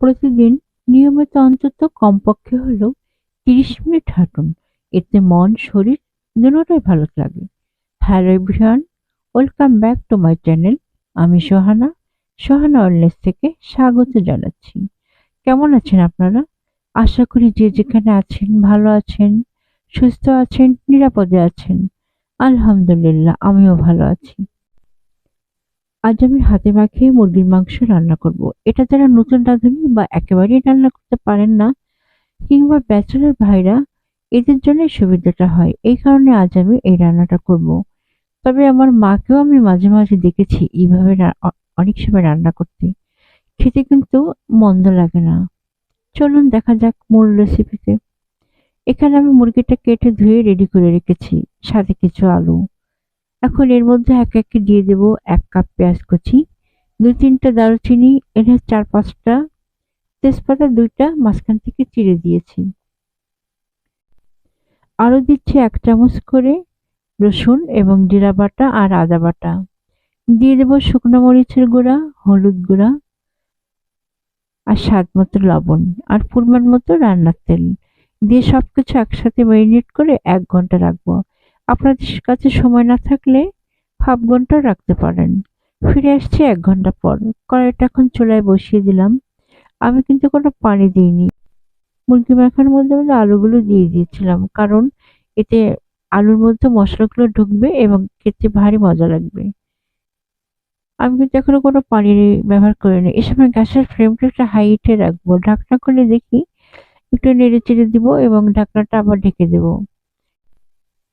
প্রতিদিন নিয়মিত অন্তত কমপক্ষে হলেও তিরিশ মিনিট হাঁটুন। এতে মন, শরীর দুটোই ভালো লাগে। Hello everyone, welcome back to my channel. আমি সোহানা। সোহানা ওয়েলনেস থেকে স্বাগত জানাচ্ছি। কেমন আছেন আপনারা? আশা করি যে যেখানে আছেন, ভালো আছেন, সুস্থ আছেন, নিরাপদে আছেন। আলহামদুলিল্লাহ, আমিও ভালো আছি। আজ আমি হাতে মাখিয়ে মুরগির মাংস রান্না করব। এটা যারা নতুন রাঁধুনি বা একেবারেই রান্না করতে পারেন না, কিংবা ব্যাচেলার ভাইরা, এদের জন্য সুবিধাটা হয়। এই কারণে আজ আমি এই রান্নাটা করব। তবে আমার মাকেও আমি মাঝে মাঝে দেখেছি এইভাবে অনেক সময় রান্না করতে। খেতে কিন্তু মন্দ লাগে না। চলুন দেখা যাক মূল রেসিপিতে এখানে আমি মুরগিটা কেটে ধুয়ে রেডি করে রেখেছি। সাথে কিছু আলু। এখন এর মধ্যে এক একে দিয়ে দেব এক কাপ পেঁয়াজ কুচি, দুই তিনটা দারুচিনি এলাচ চার পাঁচটা তেজপাতা, দুইটা মাঝখান থেকে চিড়ে দিয়েছি। আরও দিচ্ছি এক চামচ করে রসুন এবং জিরা বাটা আর আদা বাটা। দিয়ে দেব শুকনো মরিচের গুঁড়া, হলুদ গুঁড়া আর স্বাদ মতো লবণ আর পরিমাণ মতো রান্নার তেল। দিয়ে সব কিছু একসাথে ম্যারিনেট করে এক ঘণ্টা রাখব। আপনাদের কাছে সময় না থাকলে হাফ ঘণ্টা রাখতে পারেন। ফিরে আসছি এক ঘণ্টা পর। কড়াইটা এখন চুলায় বসিয়ে দিলাম। আমি কিন্তু কোনো পানি দিইনি। মুরগি মাখার মধ্যে মধ্যে আলুগুলো দিয়ে দিয়েছিলাম, কারণ এতে আলুর মধ্যে মশলাগুলো ঢুকবে এবং খেতে ভারী মজা লাগবে। আমি কিন্তু এখনও কোনো পানি ব্যবহার করিনি। এ সময় গ্যাসের ফ্লেমটা একটা হাইটে রাখব। ঢাকনা খুলে দেখি, একটু নেড়ে চেড়ে দিব এবং ঢাকনাটা আবার ঢেকে দেবো।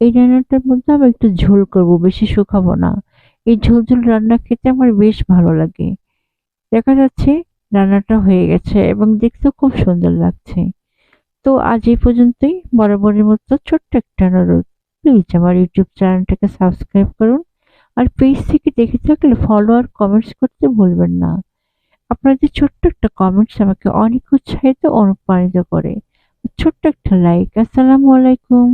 এই রান্নাটার মধ্যে আমি একটু ঝোল করব, বেশি শুকাবো না। এই ঝোল ঝোল রান্না খেতে আমার বেশ ভালো লাগে। দেখা যাচ্ছে রান্নাটা হয়ে গেছে এবং দেখতেও খুব সুন্দর লাগছে। তো আজ এই পর্যন্তই। বরাবরের মতো ছোট্ট একটা অনুরোধ। প্লিজ আমার ইউটিউব চ্যানেলটাকে সাবস্ক্রাইব করুন আর পেজ থেকে দেখে থাকলে ফলো আর কমেন্টস করতে ভুলবেন না। আপনাদের ছোট্ট একটা কমেন্টস আমাকে অনেক উৎসাহিত অনুপ্রাণিত করে। ছোট্ট একটা লাইক আসসালামু আলাইকুম।